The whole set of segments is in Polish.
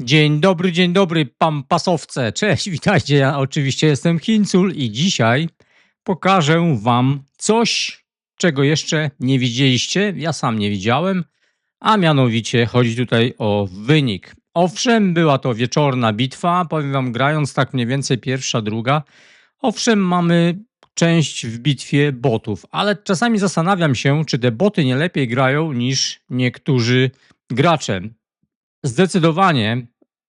Dzień dobry, dzień dobry, pampasowce. Cześć, witajcie. Ja oczywiście jestem Hincul i dzisiaj pokażę wam coś, czego jeszcze nie widzieliście. Ja sam nie widziałem, a mianowicie chodzi tutaj o wynik. Owszem, była to wieczorna bitwa, powiem wam, grając tak mniej więcej pierwsza, druga. Owszem, mamy część w bitwie botów, ale czasami zastanawiam się, czy te boty nie lepiej grają niż niektórzy gracze zdecydowanie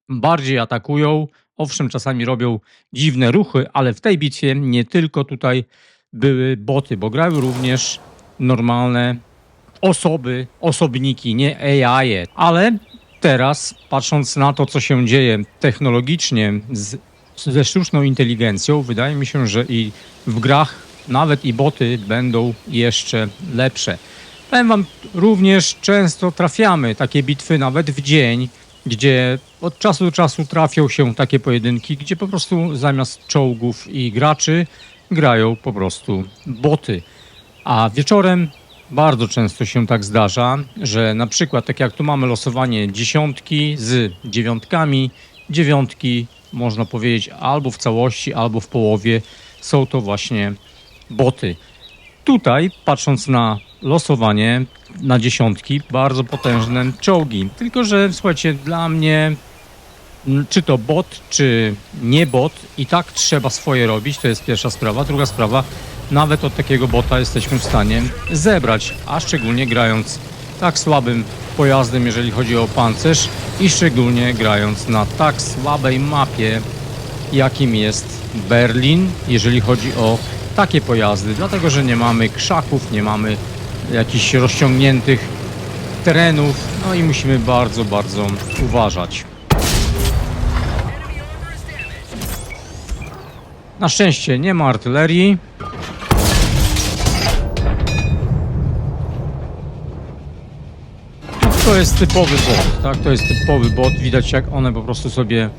bardziej atakują. Owszem, czasami robią dziwne ruchy, ale w tej bitwie nie tylko tutaj były boty, bo grały również normalne osoby, osobniki, nie AI. -e. Ale teraz, patrząc na to, co się dzieje technologicznie z, ze sztuczną inteligencją, wydaje mi się, że i w grach nawet i boty będą jeszcze lepsze. Powiem wam, również często trafiamy takie bitwy nawet w dzień, gdzie od czasu do czasu trafią się takie pojedynki, gdzie po prostu zamiast czołgów i graczy grają po prostu boty. A wieczorem bardzo często się tak zdarza, że na przykład tak jak tu mamy losowanie dziesiątki z dziewiątkami, dziewiątki można powiedzieć albo w całości, albo w połowie są to właśnie boty. Tutaj, patrząc na losowanie na dziesiątki, bardzo potężne czołgi. Tylko, że słuchajcie, dla mnie m, czy to bot, czy nie bot, i tak trzeba swoje robić, to jest pierwsza sprawa. Druga sprawa, nawet od takiego bota jesteśmy w stanie zebrać, a szczególnie grając tak słabym pojazdem, jeżeli chodzi o pancerz i szczególnie grając na tak słabej mapie, jakim jest Berlin, jeżeli chodzi o takie pojazdy, dlatego że nie mamy krzaków, nie mamy jakichś rozciągniętych terenów, no i musimy bardzo, bardzo uważać. Na szczęście nie ma artylerii. No, to jest typowy bot, tak? To jest typowy bot. Widać jak one po prostu sobie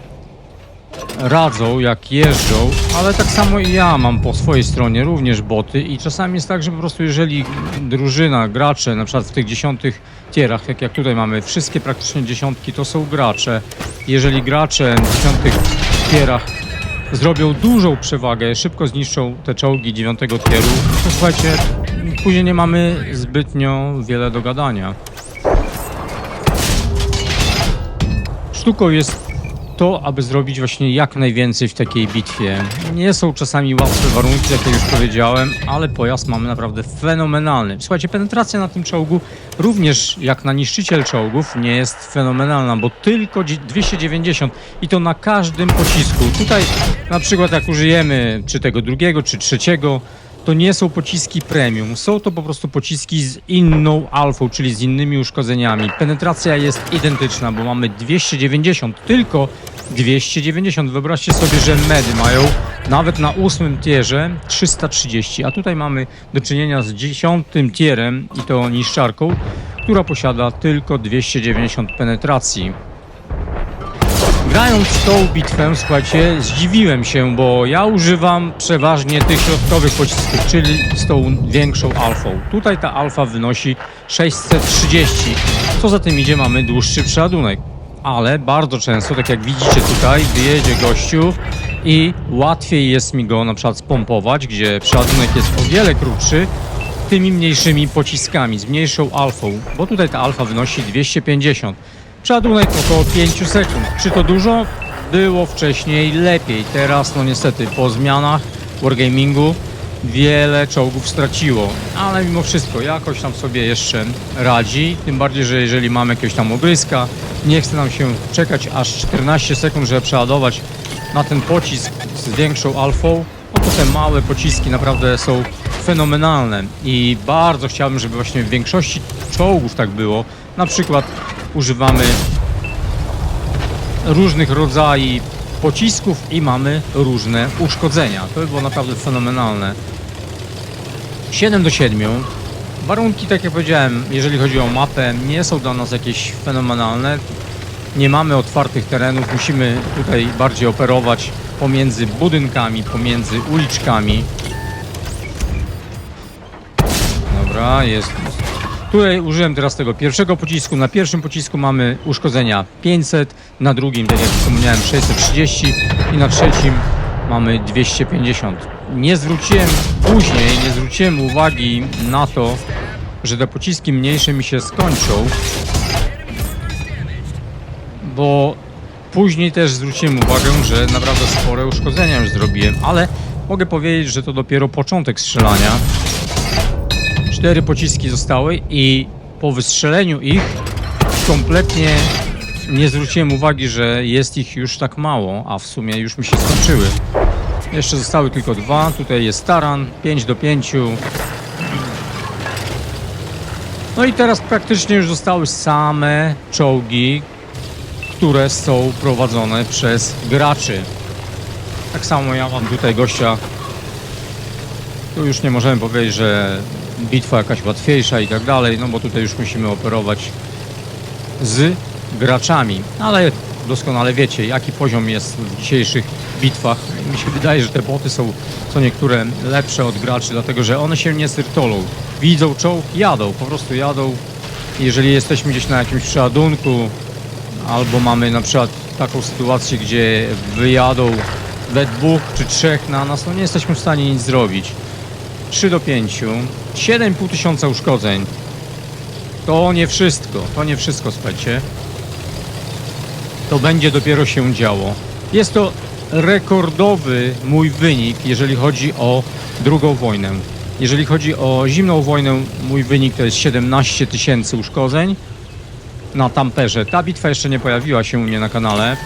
radzą, jak jeżdżą, ale tak samo i ja mam po swojej stronie również boty i czasami jest tak, że po prostu jeżeli drużyna, gracze, na przykład w tych dziesiątych tierach, tak jak tutaj mamy, wszystkie praktycznie dziesiątki to są gracze. Jeżeli gracze w dziesiątych tierach zrobią dużą przewagę, szybko zniszczą te czołgi dziewiątego tieru, to słuchajcie, później nie mamy zbytnio wiele do gadania. Sztuką jest to, aby zrobić właśnie jak najwięcej w takiej bitwie. Nie są czasami łatwe warunki, jak ja już powiedziałem, ale pojazd mamy naprawdę fenomenalny. Słuchajcie, penetracja na tym czołgu również jak na niszczyciel czołgów nie jest fenomenalna, bo tylko 290 i to na każdym pocisku. Tutaj na przykład jak użyjemy czy tego drugiego, czy trzeciego, to nie są pociski premium, są to po prostu pociski z inną alfą, czyli z innymi uszkodzeniami. Penetracja jest identyczna, bo mamy 290, tylko 290. Wyobraźcie sobie, że medy mają nawet na ósmym tierze 330, a tutaj mamy do czynienia z dziesiątym tierem i to niszczarką, która posiada tylko 290 penetracji. Grając tą bitwę, słuchajcie, zdziwiłem się, bo ja używam przeważnie tych środkowych pocisków, czyli z tą większą alfą. Tutaj ta alfa wynosi 630. Co za tym idzie, mamy dłuższy przeładunek. Ale bardzo często, tak jak widzicie tutaj, wyjedzie gościu i łatwiej jest mi go na przykład spompować, gdzie przeładunek jest o wiele krótszy, tymi mniejszymi pociskami, z mniejszą alfą, bo tutaj ta alfa wynosi 250. Przeładunek około 5 sekund. Czy to dużo? Było wcześniej lepiej. Teraz, no niestety, po zmianach Wargamingu wiele czołgów straciło. Ale mimo wszystko jakoś tam sobie jeszcze radzi. Tym bardziej, że jeżeli mamy jakiegoś tam ogryska, nie chce nam się czekać aż 14 sekund, żeby przeładować na ten pocisk z większą alfą, no to te małe pociski naprawdę są fenomenalne i bardzo chciałbym, żeby właśnie w większości czołgów tak było. Na przykład używamy różnych rodzajów pocisków i mamy różne uszkodzenia. To by było naprawdę fenomenalne. 7 do 7. Warunki, tak jak powiedziałem, jeżeli chodzi o mapę, nie są dla nas jakieś fenomenalne. Nie mamy otwartych terenów, musimy tutaj bardziej operować pomiędzy budynkami, pomiędzy uliczkami. Dobra, jest Tutaj użyłem teraz tego pierwszego pocisku. Na pierwszym pocisku mamy uszkodzenia 500, na drugim, tak jak wspomniałem, 630 i na trzecim mamy 250. Nie zwróciłem później, nie zwróciłem uwagi na to, że te pociski mniejsze mi się skończą, bo później też zwróciłem uwagę, że naprawdę spore uszkodzenia już zrobiłem, ale mogę powiedzieć, że to dopiero początek strzelania. Cztery pociski zostały i po wystrzeleniu ich kompletnie nie zwróciłem uwagi, że jest ich już tak mało, a w sumie już mi się skończyły. Jeszcze zostały tylko dwa. Tutaj jest taran, 5 do 5. No i teraz praktycznie już zostały same czołgi, które są prowadzone przez graczy. Tak samo ja mam tutaj gościa. Tu już nie możemy powiedzieć, że bitwa jakaś łatwiejsza i tak dalej, no bo tutaj już musimy operować z graczami. Ale doskonale wiecie, jaki poziom jest w dzisiejszych bitwach. Mi się wydaje, że te boty są co niektóre lepsze od graczy, dlatego że one się nie syrtolą. Widzą czołg, jadą, po prostu jadą. Jeżeli jesteśmy gdzieś na jakimś przeładunku, albo mamy na przykład taką sytuację, gdzie wyjadą we dwóch czy trzech na nas, no nie jesteśmy w stanie nic zrobić. 3 do 5, 7,5 tysiąca uszkodzeń. To nie wszystko, to nie wszystko, słuchajcie. To będzie dopiero się działo. Jest to rekordowy mój wynik, jeżeli chodzi o drugą wojnę. Jeżeli chodzi o zimną wojnę, mój wynik to jest 17 tysięcy uszkodzeń na tamperze. Ta bitwa jeszcze nie pojawiła się u mnie na kanale,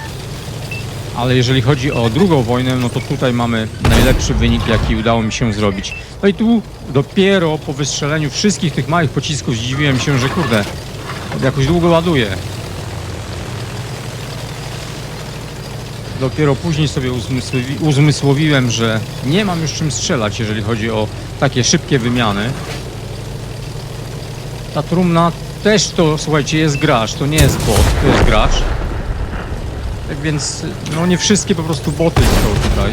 ale jeżeli chodzi o drugą wojnę, no to tutaj mamy najlepszy wynik, jaki udało mi się zrobić. No i tu dopiero po wystrzeleniu wszystkich tych małych pocisków zdziwiłem się, że kurde, jakoś długo ładuje. Dopiero później sobie uzmysłowi, uzmysłowiłem, że nie mam już czym strzelać, jeżeli chodzi o takie szybkie wymiany. Ta trumna też to, słuchajcie, jest gracz, to nie jest bot, to jest gracz. Tak więc, no nie wszystkie po prostu boty są tutaj.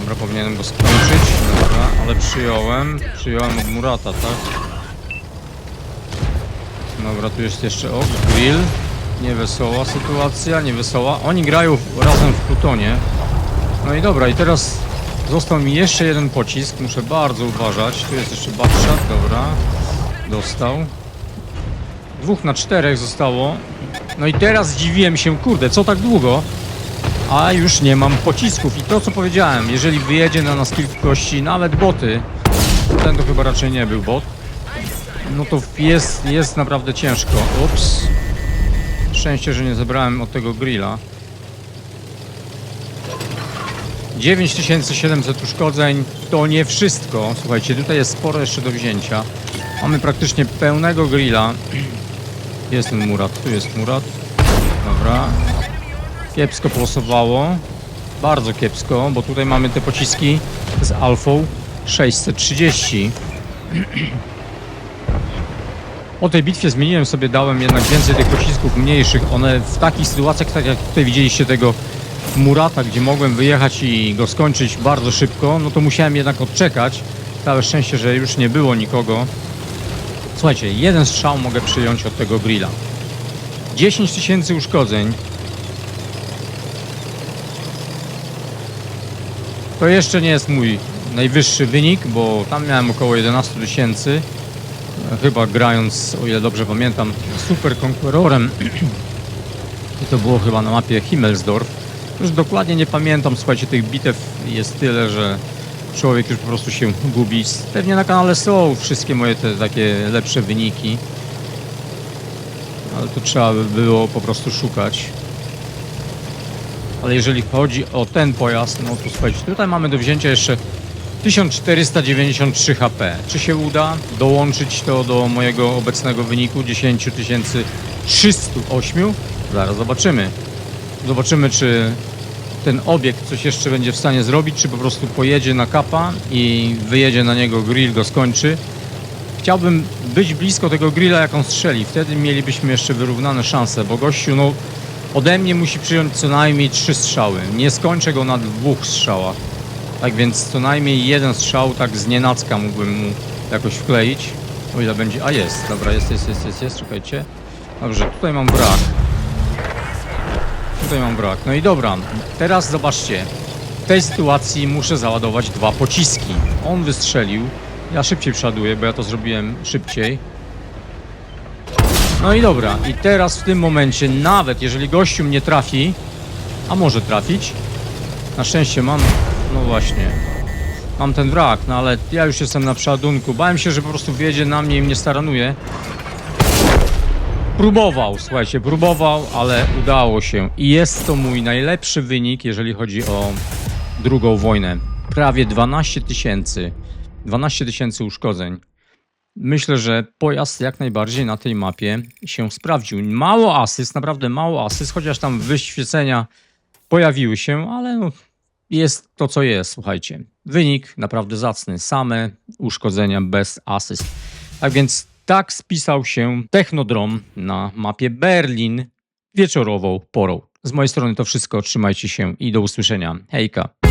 Dobra, powinienem go skończyć, dobra, ale przyjąłem, przyjąłem od Murata, tak? Dobra, tu jest jeszcze, o, grill. Niewesoła sytuacja, niewesoła. Oni grają razem w plutonie. No i dobra, i teraz został mi jeszcze jeden pocisk, muszę bardzo uważać. Tu jest jeszcze Batshot, dobra. Dostał. Dwóch na czterech zostało. No i teraz zdziwiłem się, kurde, co tak długo? A już nie mam pocisków. I to co powiedziałem, jeżeli wyjedzie na nas kilka kości, nawet boty, ten to chyba raczej nie był bot, no to jest, jest naprawdę ciężko. Ups. Szczęście, że nie zebrałem od tego grilla. 9700 uszkodzeń to nie wszystko. Słuchajcie, tutaj jest sporo jeszcze do wzięcia. Mamy praktycznie pełnego grilla. Jest ten Murat, tu jest Murat. Dobra. Kiepsko polosowało. Bardzo kiepsko, bo tutaj mamy te pociski z alfą 630. Po tej bitwie zmieniłem sobie, dałem jednak więcej tych pocisków mniejszych. One w takich sytuacjach, tak jak tutaj widzieliście tego Murata, gdzie mogłem wyjechać i go skończyć bardzo szybko, no to musiałem jednak odczekać. Całe szczęście, że już nie było nikogo. Słuchajcie, jeden strzał mogę przyjąć od tego grilla. 10 tysięcy uszkodzeń. To jeszcze nie jest mój najwyższy wynik, bo tam miałem około 11 tysięcy. Chyba grając, o ile dobrze pamiętam, Super Conquerorem. I to było chyba na mapie Himmelsdorf. Już dokładnie nie pamiętam, słuchajcie, tych bitew jest tyle, że człowiek już po prostu się gubi. Pewnie na kanale są wszystkie moje te takie lepsze wyniki. Ale to trzeba by było po prostu szukać. Ale jeżeli chodzi o ten pojazd, no to słuchajcie, tutaj mamy do wzięcia jeszcze 1493 HP. Czy się uda dołączyć to do mojego obecnego wyniku 10308? Zaraz zobaczymy. Zobaczymy, czy ten obiekt coś jeszcze będzie w stanie zrobić, czy po prostu pojedzie na kapa i wyjedzie na niego grill, go skończy. Chciałbym być blisko tego grilla, jak on strzeli. Wtedy mielibyśmy jeszcze wyrównane szanse, bo gościu, no Ode mnie musi przyjąć co najmniej trzy strzały. Nie skończę go na dwóch strzałach. Tak więc co najmniej jeden strzał tak z nienacka mógłbym mu jakoś wkleić. O ile będzie... A jest, dobra, jest, jest, jest, jest, jest, czekajcie. Dobrze, tutaj mam brak. Tutaj mam brak. No i dobra, teraz zobaczcie. W tej sytuacji muszę załadować dwa pociski. On wystrzelił. Ja szybciej przoduję, bo ja to zrobiłem szybciej. No i dobra, i teraz w tym momencie, nawet jeżeli gościu mnie trafi, a może trafić, na szczęście mam, no właśnie, mam ten wrak, no ale ja już jestem na przeładunku. Bałem się, że po prostu wjedzie na mnie i mnie staranuje. Próbował, słuchajcie, próbował, ale udało się. I jest to mój najlepszy wynik, jeżeli chodzi o drugą wojnę. Prawie 12 tysięcy. 12 tysięcy uszkodzeń. Myślę, że pojazd jak najbardziej na tej mapie się sprawdził. Mało asyst, naprawdę mało asyst, chociaż tam wyświecenia pojawiły się, ale no, jest to co jest, słuchajcie. Wynik naprawdę zacny, same uszkodzenia bez asyst. Tak więc tak spisał się Technodrom na mapie Berlin wieczorową porą. Z mojej strony to wszystko, trzymajcie się i do usłyszenia. Hejka.